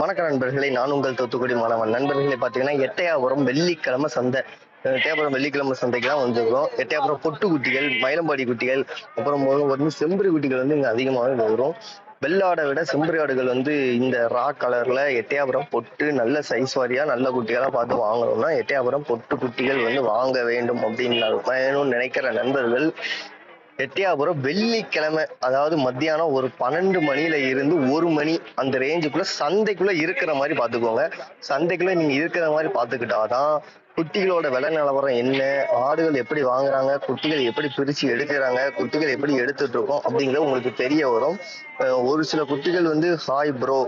வணக்க நண்பர்களே. நான் உங்கள் தூத்துக்குடி மாணவன். நண்பர்களே பார்த்தீங்கன்னா எட்டையாபுரம் வெள்ளிக்கிழமை சந்தை. எட்டயாபுரம் வெள்ளிக்கிழமை சந்தைக்கெல்லாம் தான் வந்திருக்கோம் எட்டயாபுரம் பொட்டு குட்டிகள் மயிலம்பாடி குட்டிகள் அப்புறம் வந்து செம்பரி குட்டிகள் வந்து இங்கே அதிகமாக வரும். வெள்ளாடை விட செம்பரி ஆடுகள் வந்து இந்த ரா கலர்ல எட்டயாபுரம் பொட்டு நல்ல சைஸ் வாரியா நல்ல குட்டிகளா பார்த்து வாங்கணும்னா எட்டயாபுரம் பொட்டு குட்டிகள் வந்து வாங்க வேண்டும் அப்படின்னு வேணும்னு நினைக்கிற நண்பர்கள் எட்டியாபுரம் வெள்ளிக்கிழமை அதாவது மத்தியானம் ஒரு பன்னெண்டு மணியில இருந்து ஒரு மணி அந்த ரேஞ்சுக்குள்ள சந்தைக்குள்ள இருக்கிற மாதிரி பாத்துக்கோங்க சந்தைக்குள்ள நீங்க இருக்கிற மாதிரி பாத்துக்கிட்டாதான் குட்டிகளோட விலை நிலவரம் என்ன? ஆடுகள் எப்படி வாங்குறாங்க? குட்டிகள் எப்படி பிரிச்சு எடுக்கிறாங்க? குட்டிகள் எப்படி எடுத்துட்டு இருக்கோம்? அப்படிங்கிறது உங்களுக்கு தெரிய வரும். ஒரு சில குட்டிகள் வந்து hi bro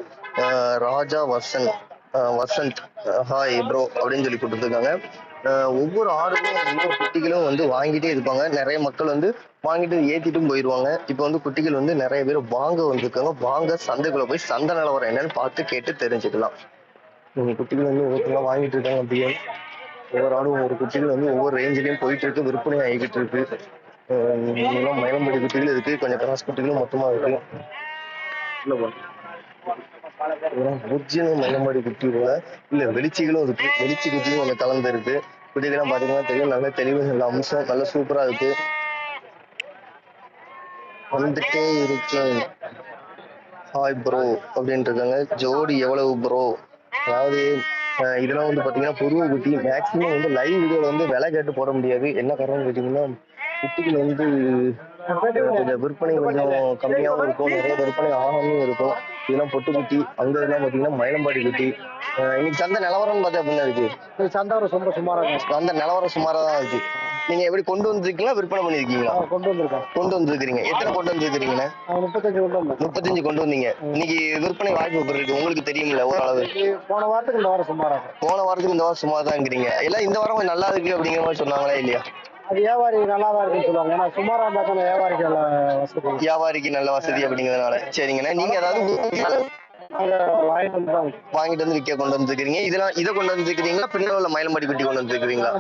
Raja Vasanth Vasanth hi bro அப்படின்னு சொல்லி கொடுத்துருக்காங்க. ஒவ்வொரு ஆடுகளும் ஒவ்வொரு குட்டிகளும் வந்து வாங்கிட்டே இருப்பாங்க. நிறைய மக்கள் வந்து வாங்கிட்டு ஏத்திட்டும் போயிடுவாங்க இப்போ வந்து குட்டிகள் வந்து நிறைய பேர் வாங்க வந்திருக்காங்க. வாங்க சந்தைக்குள்ள போய் சந்தை நிலவரம் என்னன்னு பார்த்து கேட்டு தெரிஞ்சுக்கலாம். குட்டிகள் வந்து ஒவ்வொருத்தரும் வாங்கிட்டு இருக்காங்க அப்படியே. ஒவ்வொரு ஆடும் ஒவ்வொரு குட்டிகள் வந்து ஒவ்வொரு ரேஞ்சிலையும் போயிட்டு இருக்கு விற்பனை ஆகிக்கிட்டு இருக்கு இதெல்லாம் மயிலம்படி குட்டிகள் இருக்கு. கொஞ்சம் கிராஸ் குட்டிகளும் மொத்தமா இருக்கு. ஒரிஜினல் மயிலம்பாடி குட்டி போல. இல்ல வெளிச்சிகளும் இருக்கு. வெளிச்சி குட்டியும் கொஞ்சம் கலந்து இருக்கு குட்டிகள்லாம் பாத்தீங்கன்னா தெரியும். நல்ல தெளிவு நல்ல அம்சம் நல்ல சூப்பரா இருக்கு. வந்துட்டே இருக்கேன் ஹாய் ப்ரோ அப்படின்ட்டு இருக்காங்க. ஜோடி எவ்வளவு ப்ரோ அதாவது இதெல்லாம் வந்து பாத்தீங்கன்னா புருவ குட்டி மேக்ஸிமம் வந்து லைவ் வீடியோல வந்து விலை கேட்டு போட முடியாது. என்ன காரணம்னு கேட்டீங்கன்னா குட்டிகள் வந்து கொஞ்சம் விற்பனை கொஞ்சம் கம்மியாகவும் இருக்கும். நிறைய விற்பனை ஆகாமையும் இருக்கும். இதெல்லாம் பொட்டு குட்டி அங்க இதெல்லாம் பாத்தீங்கன்னா மயிலம்பாடி குட்டி. இன்னைக்கு சந்தை நிலவரம்னு பார்த்தா அப்படின்னா இருக்கு? சந்தாரம் ரொம்ப சுமாராக இருக்கும் அந்த நிலவரம் சுமாரா தான் இருக்கு. நீங்க எப்படி கொண்டு வந்திருக்கீங்களா விற்பனை பண்ணிருக்கீங்களா கொண்டு வந்திருக்கோம் கொண்டு வந்திருக்கிறீங்க. எத்தனை கொண்டு வந்திருக்கிறீங்கண்ணே? ஆ, முப்பத்தஞ்சு கொண்டு வந்தோம் முப்பத்தஞ்சு கொண்டு வந்தீங்க. இன்னைக்கு விற்பனை வாய்ப்பு எப்படி இருக்கு? உங்களுக்கு தெரியுமில்ல ஓரளவு. போன வாரத்துக்கு இந்த வாரம் இருக்கும் போன வாரத்துக்கு இந்த வாரம் தான் இருக்கிறீங்க எல்லாம் இந்த வாரம் கொஞ்சம் நல்லா இருக்கு அப்படிங்கிற மாதிரி சொன்னாங்களா இல்லையா? அது வியாபாரி நல்லா தான் இருக்குன்னு சொல்லுவாங்க. ஏன்னா சுமாராக இருந்தால் தான் வியாபாரிக்கு நல்லா வசதி. வியாபாரிக்கு நல்ல வசதி அப்படிங்கிறதுனால. சரிங்கண்ணே. நீங்க ஏதாவது வாங்கிட்டு வந்து தான் வாங்கிட்டு வந்து விற்க கொண்டு வந்துருக்கீங்க இதெல்லாம் இதை கொண்டு வந்துருக்கீங்களா பின்னால உள்ள மயிலம்பாடி குட்டி கொண்டு வந்துருக்கீங்களா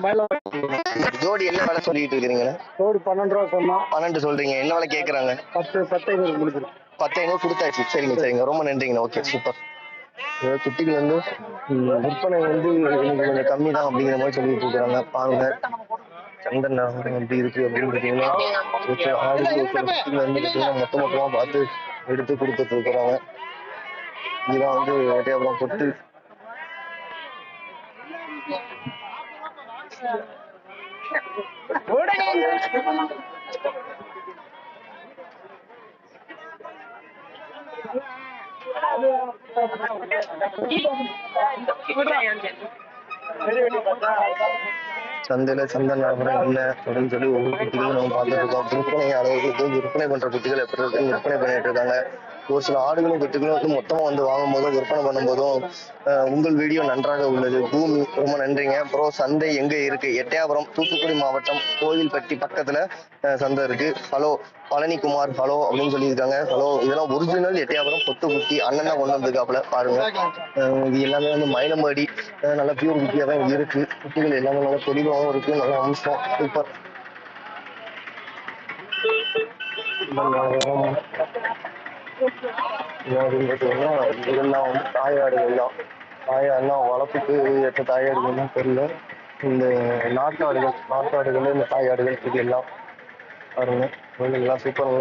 ஜோடி என்ன விலை சொல்லிட்டு இருக்கிறீங்கண்ணே? கோடி பன்னெண்டு ரூபா சொன்னோம் பன்னெண்டு சொல்றீங்க. என்ன விலை கேக்குறாங்க? பத்து பத்து ஐநூறு முடிச்சிருக்கு பத்து ஐநூறு கொடுத்தாச்சு. சரிங்க சரிங்க. ரொம்ப நன்றிங்கண்ணா. Okay super. குட்டிகள் வந்து விற்பனை வந்து கொஞ்சம் கம்மி தான் அப்படிங்கிற மாதிரி சொல்லிட்டு இருக்காங்க பாருங்க. சந்தன் நகரம் எப்படி இருக்கு அப்படின்னு பார்த்தீங்கன்னா ஒரு குட்டிகள் வந்து பார்த்தீங்கன்னா மொத்த மொத்தமா பார்த்து எடுத்து கொடுத்துட்டு இருக்கிறாங்க. இதுதான் வந்து அப்புறம் பொட்டு. சந்தையில சந்தை நிலவரம் என்ன அப்படின்னு சொல்லி ஒவ்வொரு குட்டிகளும் நம்ம பார்த்துட்டு இருக்கோம். விற்பனை அளவுக்கு விற்பனை பண்ற குட்டிகள் எப்படி இருக்கு விற்பனை பண்ணிட்டு இருக்காங்க. ஒரு சில ஆடுகளும் வெட்டுகளும் வந்து மொத்தமாக வந்து வாங்கும் போதும் விற்பனை பண்ணும்போதும் உங்கள் வீடியோ நன்றாக உள்ளது. பூமி ரொம்ப நன்றிங்க. அப்புறம் சந்தை எங்கே இருக்கு? எட்டயாபுரம் தூத்துக்குடி மாவட்டம் கோயில்பட்டி பக்கத்தில் சந்தை இருக்கு. ஹலோ பழனிக்குமார் ஹலோ அப்படின்னு சொல்லியிருக்காங்க. ஹலோ இதெல்லாம் ஒரிஜினல் எட்டயாபுரம் பொத்து குட்டி அண்ணன் தான் கொண்டு வந்திருக்காப்புல. பாருங்க. இது எல்லாமே வந்து மயிலம்பாடி நல்ல பியூர் குட்டியாக தான் இருக்கு. குட்டிகள் எல்லாமே நல்லா தெளிவாகவும் இருக்கு. நல்லா அம்சம். சூப்பர். பார்த்தீங்கன்னா இதெல்லாம் வந்து தாயாடுகள் தான். தாயாடுனா வளர்ப்புக்கு ஏற்ற தாயாடுகள் தான் தெரியல. இந்த நாட்டாடுகள் நாட்டாடுகள் இந்த தாயாடுகள் இது எல்லாம். பாருங்க எல்லாம் சூப்பர்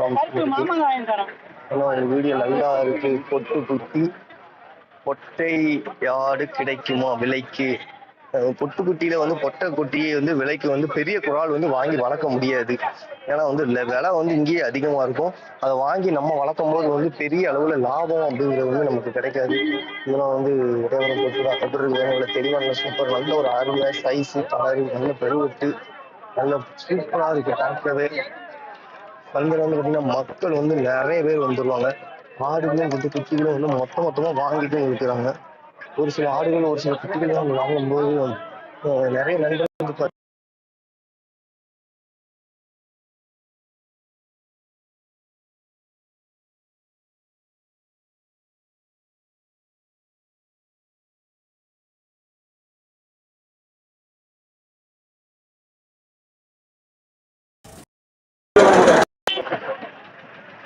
நல்லா வீடியோ நல்லா இருக்கு. பொட்டு குட்டி பொட்டை ஆடு கிடைக்குமா விலைக்கு? அஹ் பொட்டு குட்டியில வந்து பொட்டை குட்டியை வந்து விலைக்கு வந்து பெரிய குழால் வந்து வாங்கி வளர்க்க முடியாது. ஏன்னா வந்து விலை வந்து இங்கேயே அதிகமா இருக்கும். அதை வாங்கி நம்ம வளர்க்கும் போது வந்து பெரிய அளவுல லாபம் அப்படிங்கிறது வந்து நமக்கு கிடைக்காது. இதெல்லாம் வந்து இடைவரம் பொட்டு தெளிவான சூப்பர் நல்ல ஒரு அருமை சைஸ் கலரு நல்ல பெருவெட்டு நல்ல சூப்பரா இருக்கு பார்க்கவே சந்தையில வந்து பாத்தீங்கன்னா மக்கள் வந்து நிறைய பேர் வந்துருவாங்க. ஆடுகளும் வந்து குட்டிகளும் வந்து மொத்த மொத்தமா வாங்கிட்டு இருக்கிறாங்க. ஒரு சில ஆடுகள் ஒரு சில குட்டிகள் நம்ம வாங்கும்போது நிறைய நண்பர்கள்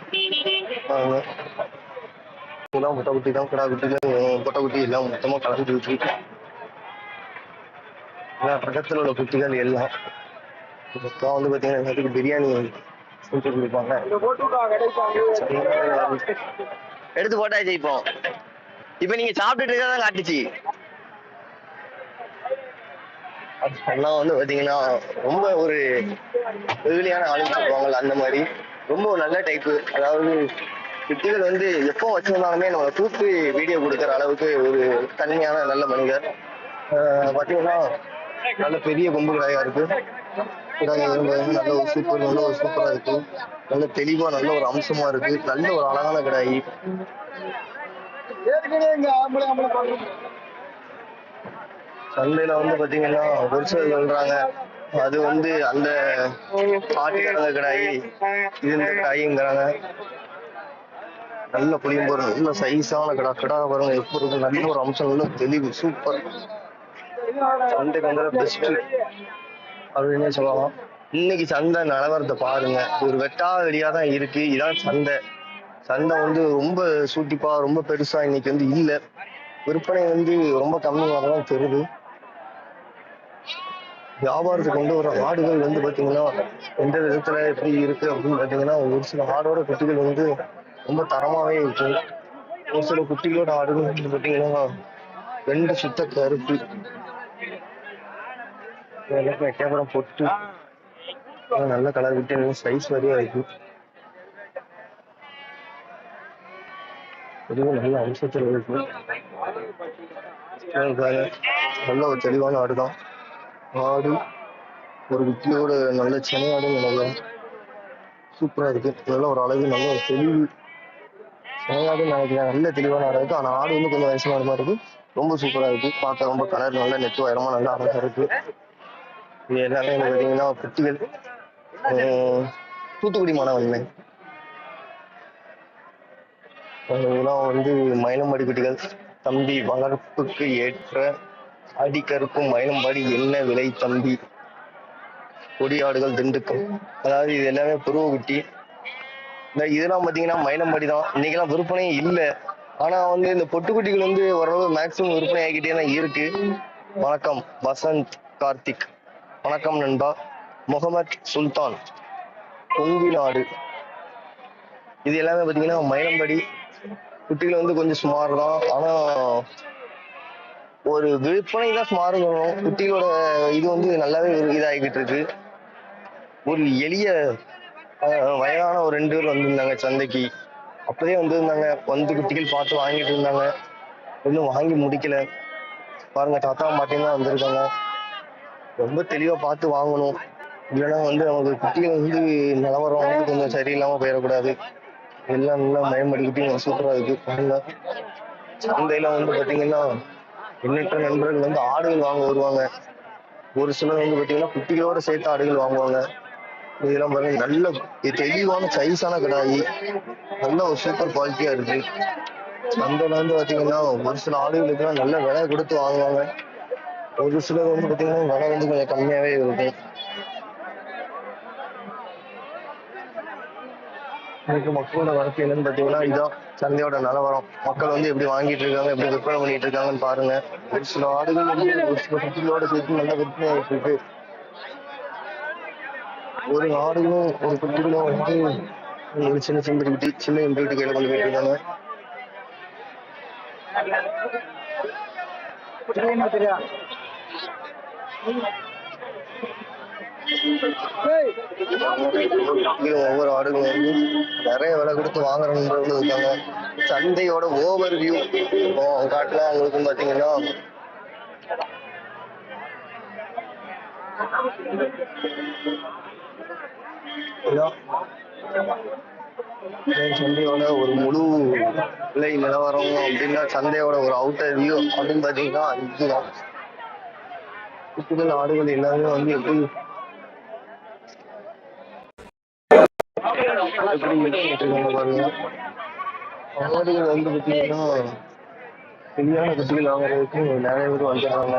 Thank you. இதெல்லாம் முட்டை குட்டி தான் கிடா குட்டிகள் பொட்டை குட்டி எல்லாம் மொத்தமாக கலந்து எல்லாம் பக்கத்தில் உள்ள குட்டிகள் எல்லாம் இப்போ வந்து பார்த்தீங்கன்னா எல்லாத்துக்கும் பிரியாணி செஞ்சு கொடுப்பாங்க எடுத்து போட்டாச்சு இப்போ இப்போ நீங்க சாப்பிட்டுட்டு இருக்கதான் காட்டுச்சு எல்லாம் வந்து பாத்தீங்கன்னா ரொம்ப ஒரு வெகுளியான ஆளுன்னு சொல்லுவாங்கல்ல அந்த மாதிரி ரொம்ப ஒரு நல்ல டைப்பு அதாவது குட்டிகள் வந்து எப்போ வச்சிருந்தாலுமே நம்ம கூப்பிட்டு வீடியோ கொடுக்குற அளவுக்கு ஒரு தனிமையான நல்ல மனிதர். ஆஹ் நல்ல பெரிய கொம்பு கிடாயா இருக்கு. நல்ல ஒரு சூப்பர் நல்ல ஒரு சூப்பராக இருக்கு. நல்ல தெளிவாக நல்ல ஒரு அம்சமா இருக்கு. நல்ல ஒரு அழகான கிடாய். சந்தையில வந்து பாத்தீங்கன்னா ஒரு சிலர் சொல்றாங்க அது வந்து அந்த பாட்டி கிடந்த கடாயி இது இந்த கடாயிங்கிறாங்க. நல்ல புளியம்போர் நல்ல சைஸான கடா. கடா வரும் எப்படி இருக்கும் நல்ல ஒரு அம்சம் நல்ல தெளிவு. சூப்பர் சண்டைக்கு வந்து பெஸ்ட் அப்படின்னு சொல்லலாம்? இன்னைக்கு சந்தை நிலவரத்தை பாருங்க. ஒரு வெட்டா வெளியா தான் இருக்கு. இதான் சந்தை சந்தை வந்து ரொம்ப சூட்டிப்பா ரொம்ப பெருசா இன்னைக்கு வந்து இல்ல. விற்பனை வந்து ரொம்ப கம்மியாக தான் தெரியுது. வியாபாரத்துக்கு கொண்டு வர ஆடுகள் வந்து பாத்தீங்கன்னா எந்த விதத்துல எப்படி இருக்கு அப்படின்னு பாத்தீங்கன்னா ஒரு சில ஆடோட குட்டிகள் வந்து ரொம்ப தரமாகவே இருக்கு. ஒரு சில குட்டிகளோட ஆடுகள் வந்து பார்த்தீங்கன்னா ரெண்டு சுத்த கருப்பு. எல்லாருக்கும் கேமரம் பொட்டு. நல்ல கலர் விட்டு சைஸ் வரையா இருக்கு. இதுவும் நல்ல அம்சத்தில் இருக்கு. நல்ல ஒரு தெளிவான ஆடு தான் ஆடு ஒரு குட்டியோட நல்ல சென்னையாடு நல்ல சூப்பராக இருக்கு. நல்ல ஒரு அழகு நல்ல ஒரு தெளிவு. நினைக்கிறேன். நல்ல தெளிவான ஆடா இருக்கு ஆனா ஆடு வந்து கொஞ்சம் வயசான மாதிரி இருக்கு. ரொம்ப சூப்பரா இருக்கு. பார்க்க ரொம்ப கலர் நல்ல நெட் உயரமா நல்ல அழகா இருக்கு. இது எல்லாமே வந்து பாத்தீங்கன்னா குட்டிகள் தூத்துக்குடி மாணவன்மை இதெல்லாம் வந்து மயிலம்பாடி குட்டிகள் தம்பி வளர்ப்புக்கு ஏற்ற அடிக்கருக்கும் மயிலம்பாடி என்ன விலை தம்பி? கொடியாடுகள் திண்டுக்கல். அதாவது இது எல்லாமே புருவ குட்டி இந்த இதெல்லாம் பாத்தீங்கன்னா மயிலம்பாடி தான் இன்னைக்கெல்லாம் விற்பனையே இல்லை. ஆனா வந்து இந்த பொட்டுக்குட்டிகள் வந்து ஓரளவு மேக்ஸிமம் விற்பனை ஆகிட்டே தான் இருக்கு. வணக்கம் வசந்த் கார்த்திக். வணக்கம் நண்பா. முகமத் சுல்தான். கொங்கு நாடு. இது எல்லாமே பாத்தீங்கன்னா மயிலம்படி குட்டிகள் வந்து கொஞ்சம் சுமார் தான். ஆனா ஒரு விற்பனை தான் சுமார் சொல்லணும். குட்டிகளோட இது வந்து நல்லாவே ஒரு இதாகிட்டு இருக்கு. ஒரு எளிய வயதான ஒரு ரெண்டு பேர் வந்திருந்தாங்க சந்தைக்கு. அப்பவே வந்திருந்தாங்க. வந்து குட்டிகள் பார்த்து வாங்கிட்டு இருந்தாங்க. இன்னும் வாங்கி முடிக்கல. பாருங்க தாத்தா பாட்டியும் தான் வந்திருக்காங்க. ரொம்ப தெளிவா பார்த்து வாங்கணும். இல்லைன்னா வந்து நமக்கு குட்டிகள் வந்து நிலவரம் வந்து கொஞ்சம் சரியில்லாம போயிடக்கூடாது. எல்லாம் நல்லா மயம்படி சூப்பராக சூப்பரா இருக்கு. பாருங்க. சந்தையில வந்து பாத்தீங்கன்னா எண்ணற்ற நண்பர்கள் வந்து ஆடுகள் வாங்க வருவாங்க. ஒரு சிலர் வந்து பாத்தீங்கன்னா குட்டிகளோட சேர்த்து ஆடுகள் வாங்குவாங்க. இதெல்லாம் பாருங்க நல்ல தெளிவான சைஸான கடாயி. நல்ல ஒரு சூப்பர் குவாலிட்டியா இருக்கு. அந்த வந்து பாத்தீங்கன்னா ஒரு சில ஆடுகளுக்குலாம் நல்ல விலை கொடுத்து வாங்குவாங்க. ஒரு சிலர் வந்து பாத்தீங்கன்னா விலை வந்து கொஞ்சம் கம்மியாவே இருக்கும். எனக்கு மக்களோட வரத்து என்னன்னு பார்த்தீங்கன்னா இதான் சந்தையோட நிலவரம். மக்கள் வந்து எப்படி வாங்கிட்டு இருக்காங்க எப்படி விற்பனை பண்ணிட்டு இருக்காங்கன்னு பாருங்க. ஒரு சில ஆடுகள் வந்து ஒரு சில சுற்றுலோட சேர்த்து நல்ல விற்பனை இருக்கு. ஒரு ஆடுகளும் ஒரு குட்டிகளும் வந்து ஒரு சின்ன சின்ன குட்டி சின்ன எம்பி கையில கொண்டு போயிட்டு இருக்காங்க ஒவ்வொரு ஆடுகளும் வந்து நிறைய விலை கொடுத்து வாங்குறவங்களும் இருக்காங்க. சந்தையோட ஓவர் வியூ காட்டினா அவங்களுக்கு பாத்தீங்கன்னா சந்தையோட ஒரு முழு விலை நிலவரம் அப்படின்னா சந்தையோட ஒரு அவுட்டர் வியூ அப்படின்னு பாத்தீங்கன்னா இதுதான். கூடுதல் ஆடுகள் எல்லாமே வந்து எப்படி எப்படி பாருங்க. ஆடுகள் வந்து பாத்தீங்கன்னா சரியான குட்டிகள் வாங்குறதுக்கு நிறைய பேர் வந்துடுறாங்க